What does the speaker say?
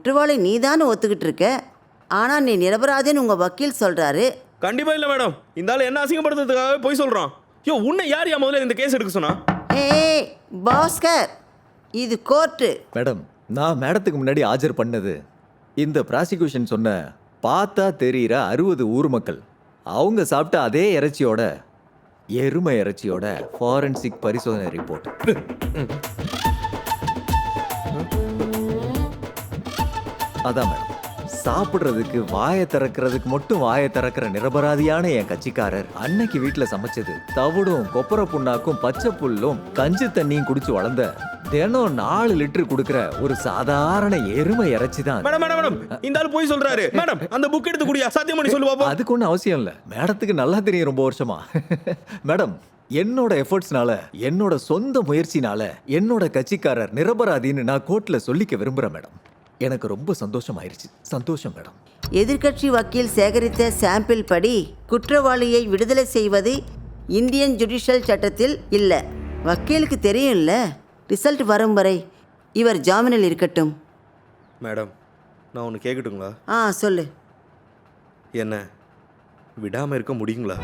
குற்றவாளி நீதான்னு ஒத்துக்கிட்டு இருக்க ஆனால் நீ நிரபராதின்னு உங்கள் வக்கீல் சொல்கிறாரு கண்டிப்பா இல்ல மேடம். இந்த ஆள் என்ன அசிங்கப்படுத்துறதுக்காகவே போய் சொல்றான். யோ உன்னை யார் யா முதல்ல இந்த கேஸ் எடுக்க சொன்னா? ஏய் பாஸ்கர் இது கோர்ட்டு. மேடம் நான் மேடத்துக்கு முன்னாடி ஆஜர் பண்ணது. இந்த ப்ராசிக்யூஷன் சொன்ன பார்த்தா தெரிகிற அறுபது ஊர் மக்கள். அவங்க சாப்பிட்ட அதே இறைச்சியோட எருமை இறைச்சியோட ஃபாரன்சிக் பரிசோதனை ரிப்போர்ட் அதான் மேடம் சாப்பிட்றதுக்கு வாயை திறக்கிறதுக்கு மட்டும் வாயை திறக்கிற நிரபராதியான என் கட்சிக்காரர் அன்னைக்கு வீட்டில் சமைச்சது. தவிடும் கொப்பரை புண்ணாக்கும் பச்சை புல்லும் கஞ்சி தண்ணியும் குடிச்சு வளர்ந்த தினம் நாலு லிட்டர் கொடுக்கிற ஒரு சாதாரண எருமை இறைச்சி தான் மேடம் மேடம் மேடம் இந்த ஆள் போய் சொல்றாரு. மேடம் அந்த புக் எடுத்து குடியா? சத்தியம் பண்ணி சொல்லு அதுக்கு ஒன்றும் அவசியம் இல்லை. மேடத்துக்கு நல்லா தெரியும் ரொம்ப வருஷமா. மேடம் என்னோட எஃபர்ட்ஸ்னால என்னோட சொந்த முயற்சினால என்னோட கட்சிக்காரர் நிரபராதின்னு நான் கோர்ட்ல சொல்லிக்க விரும்புறேன் மேடம் எனக்கு ரொம்ப சந்தோஷம் ஆயிருச்சு சந்தோஷம் மேடம். எதிர்க்கட்சி வக்கீல் சேகரித்த சாம்பிள் படி குற்றவாளியை விடுதலை செய்வது இந்தியன் ஜுடிஷியல் சட்டத்தில் இல்லை. வக்கீலுக்கு தெரியும்ல? ரிசல்ட் வரும் வரை இவர் ஜாமீனில் இருக்கட்டும். மேடம் நான் ஒன்று கேட்கட்டுங்களா ஆ சொல்லு. என்ன? விடாம இருக்க முடியுங்களா?